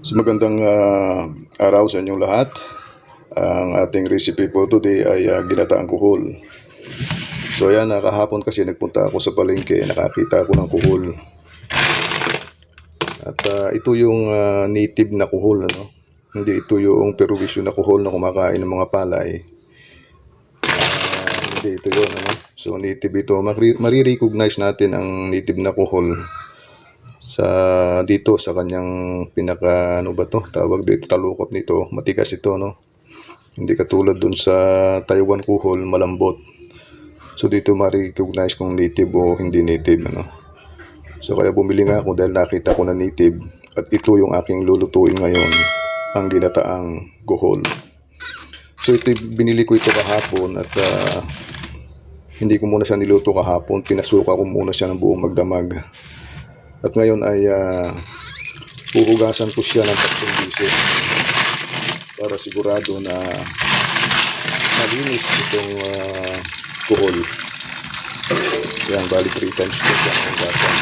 So magandang ah, araw sa inyong lahat. Ang ating recipe for today ay ah, ginataang kuhol. So ayan, ah, kahapon kasi nagpunta ako sa palengke, nakakita ako ng kuhol. At ah, ito yung ah, native na kuhol, ano? Hindi ito yung Peruvian na kuhol na kumakain ng mga palay. Ah, hindi ito yun, ano? So native ito. Mari- Marirecognize natin ang native na kuhol sa dito sa kanyang pinaka ano ba to tawag dito talukot nito. Matigas ito no? Hindi katulad dun sa Taiwan kuhol malambot. So dito ma-recognize kung native o hindi native ano? So kaya bumili nga ako dahil nakita ko na native at ito yung aking lulutuin ngayon ang ginataang kuhol. So ito binili ko ito kahapon at ah, hindi ko muna siya niluto kahapon. Pinasuka ko muna siya ng buong magdamag at ngayon ay uh, uhugasan ko siya ng tatlong bisis para sigurado na malinis itong uh, kuhol. Yan, bali 3 times ko siya hugasan.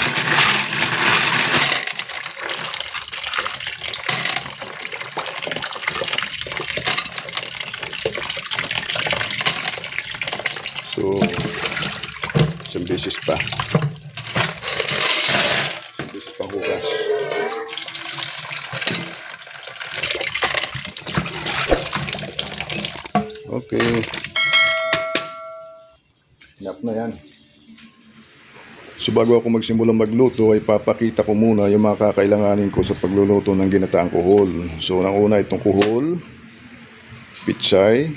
So, isang beses pa. Isang beses pang hugas. Okay. Enough na yan. So bago ako magsimula magluto ay papakita ko muna yung mga kakailanganin ko sa pagluluto ng ginataang kuhol. So unang una itong kuhol, pichay,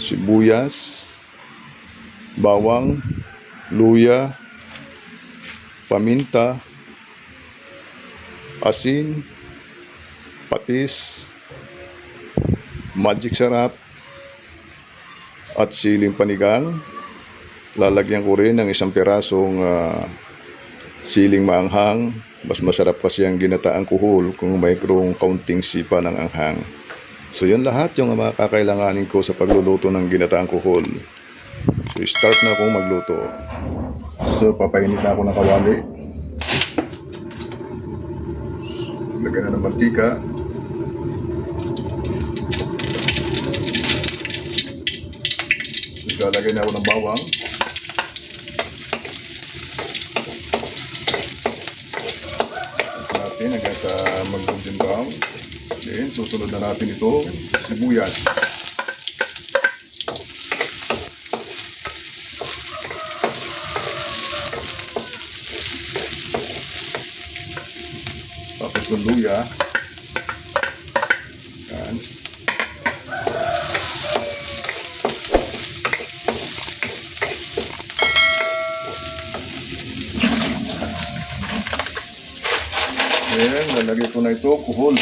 sibuyas, bawang, luya, paminta, asin, patis, magic sarap, at siling panigang. Lalagyan ko rin ng isang pirasong ah, siling maanghang. Mas masarap kasi ang ginataang kuhol kung mayroong kaunting sipa ng anghang. So yun lahat yung mga kakailanganin ko sa pagluluto ng ginataang kuhol. So start na akong magluto. So papainit na ako ng kawali. Lagyan na ng mantika. Lalagay na ako ng bawang. natin hanggang sa mag-golden brown. Then, susunod na natin ito, sibuyas. Tapos yung luya. Ayan, lalagay ko na ito, kuhol.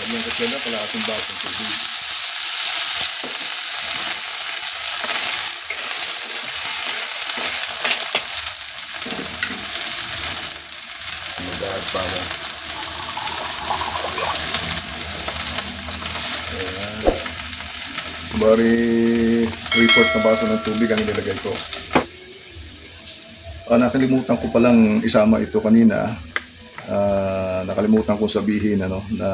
Lagyan ko sila, kalahating basong tubig. Magdahag pa ako. Bari, 3 na baso ng tubig ang inilagay ko. Ah, nakalimutan ko palang isama ito kanina. Ah, nakalimutan ko sabihin ano, na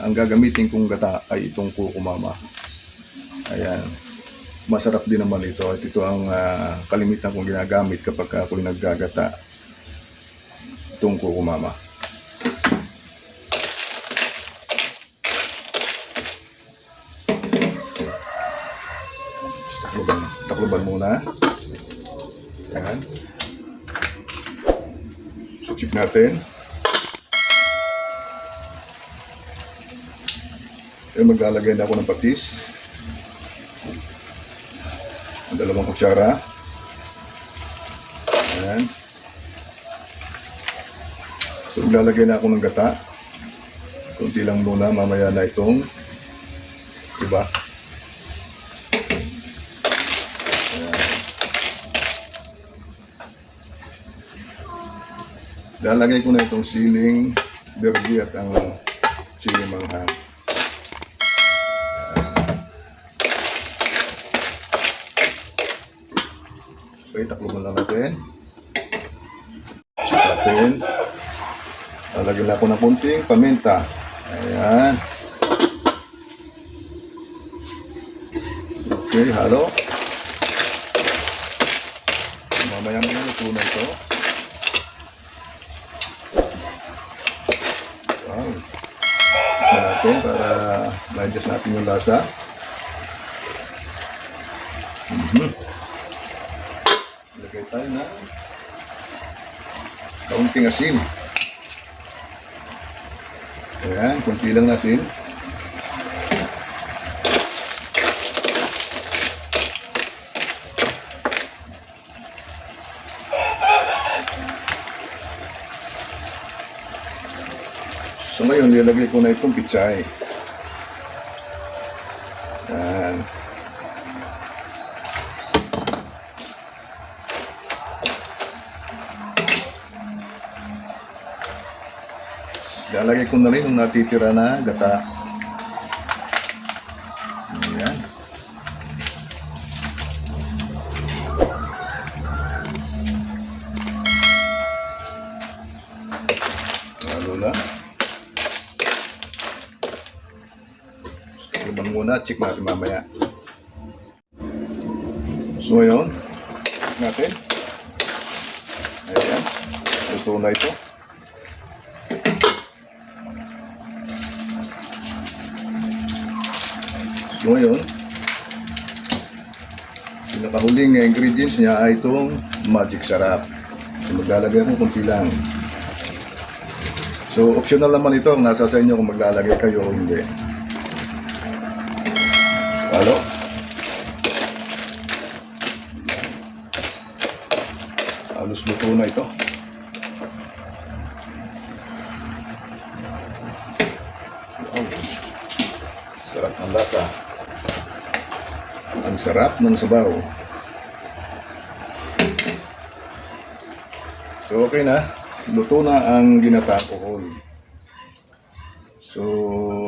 ang gagamitin kong gata ay itong kukumama. Ayan. Masarap din naman ito. At ito ang ah, kalimitan kong ginagamit kapag ako naggagata. Itong kukumama. Takloban, takloban muna. Yan. Suchip natin. Yan, maglalagay na ako ng patis. Ang dalawang kutsara. Yan. So, maglalagay na ako ng gata. Kunti lang muna, mamaya na itong iba. Lalagay ko na itong siling, bergi at ang Chili manghang. Okay, taklo mo lang natin. Natin. Lalagyan na ako ng kunting paminta. Ayan. Okay, halo. Mamaya mo tuna ito. Wow. Ito natin para ma-adjust natin yung lasa. Mhm. Lagay tayo na kaunting asin. Ayan, kunti lang asin. So ngayon, nilagay ko na itong pichay. Yan. Lalagay ko na rin yung natitira na gata. Yan. Lalo na. Muna, check natin mamaya. So ngayon, check natin. Ayan, luto na ito. So ngayon, pinakahuling na ingredients niya ay itong magic sarap. So maglalagay ako kunti lang. So optional naman ito, nasa sa inyo kung maglalagay kayo o hindi. Halo. Halos luto na ito. Sarap ng lasa. Ang sarap ng sabaw. So okay na. Luto na ang ginataang kohol. So,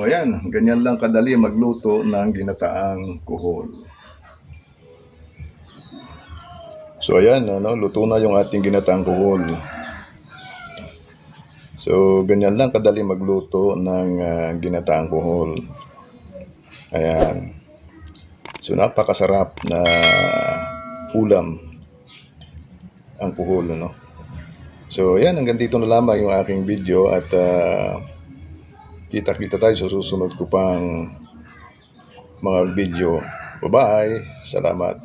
ayan, ganyan lang kadali magluto ng ginataang kuhol. So, ayan, ano, luto na yung ating ginataang kuhol. So, ganyan lang kadali magluto ng ah, ginataang kuhol. Ayan. So, napakasarap na ulam ang kuhol, ano. So, ayan, hanggang dito na lamang yung aking video at ah, kita-kita tayo sa susunod ko pang mga video. Bye-bye. Salamat.